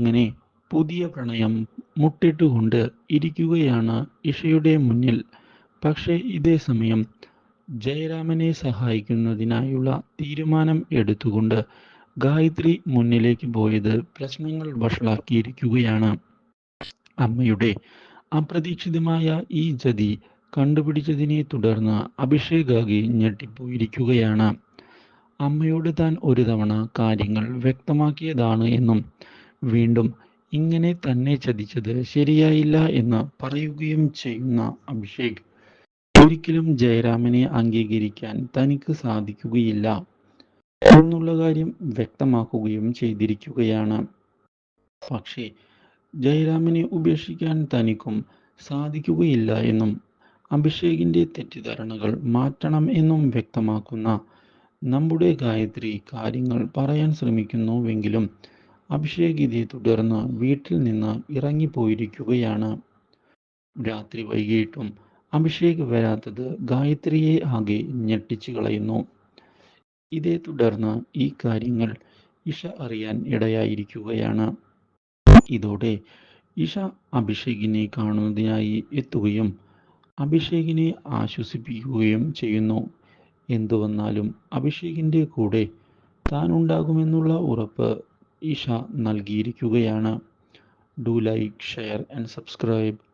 അങ്ങനെ പുതിയ പ്രണയം മുട്ടിട്ടുകൊണ്ട് ഇരിക്കുകയാണ് ഇഷയുടെ മുന്നിൽ. പക്ഷേ ഇതേ സമയം ജയരാമനെ സഹായിക്കുന്നതിനായുള്ള തീരുമാനം എടുത്തുകൊണ്ട് ഗായത്രി മുന്നിലേക്ക് പോയത് പ്രശ്നങ്ങൾ വഷളാക്കിയിരിക്കുകയാണ്. അമ്മയുടെ അപ്രതീക്ഷിതമായ ഈ ജതി കണ്ടുപിടിച്ചതിനെ തുടർന്ന് അഭിഷേകാകെ ഞെട്ടിപ്പോയിരിക്കുകയാണ്. അമ്മയോട് താൻ ഒരു തവണ കാര്യങ്ങൾ വ്യക്തമാക്കിയതാണ് എന്നും വീണ്ടും ഇങ്ങനെ തന്നെ ചതിച്ചത് ശരിയായില്ല എന്ന് പറയുകയും ചെയ്യുന്ന അഭിഷേക്. ഒരിക്കലും ജയരാമനെ അംഗീകരിക്കാൻ തനിക്ക് സാധിക്കുകയില്ല എന്നുള്ള കാര്യം വ്യക്തമാക്കുകയും ചെയ്തിരിക്കുകയാണ്. പക്ഷേ ജയരാമനെ ഉപേക്ഷിക്കാൻ തനിക്കും സാധിക്കുകയില്ല എന്നും അഭിഷേകിന്റെ തെറ്റിദ്ധാരണകൾ മാറ്റണം എന്നും വ്യക്തമാക്കുന്ന നമ്മുടെ ഗായത്രി കാര്യങ്ങൾ പറയാൻ ശ്രമിക്കുന്നുവെങ്കിലും അഭിഷേക് ഇതേ തുടർന്ന് വീട്ടിൽ നിന്ന് ഇറങ്ങിപ്പോയിരിക്കുകയാണ്. രാത്രി വൈകിട്ടും അഭിഷേക് വരാത്തത് ഗായത്രിയെ ആകെ ഞെട്ടിച്ചു കളയുന്നു. ഇതേ തുടർന്ന് ഈ കാര്യങ്ങൾ ഇഷ അറിയാൻ ഇടയായിരിക്കുകയാണ്. ഇതോടെ ഇഷ അഭിഷേകിനെ കാണുന്നതിനായി എത്തുകയും അഭിഷേകിനെ ആശ്വസിപ്പിക്കുകയും ചെയ്യുന്നു. എന്തുവന്നാലും അഭിഷേകിന്റെ കൂടെ താൻ ഉണ്ടാകുമെന്നുള്ള ഉറപ്പ് ഇഷ നൽകിയിരിക്കുകയാണ്. Do like share and subscribe